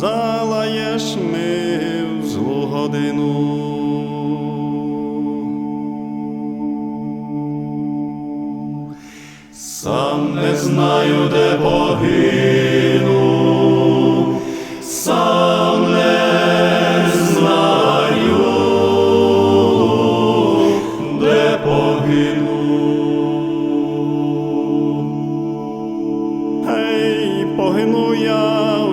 залаєш ми в злу годину. Сам не знаю, де погину, сам не знаю, де погину. Ей, погину я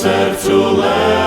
серцю лежиш,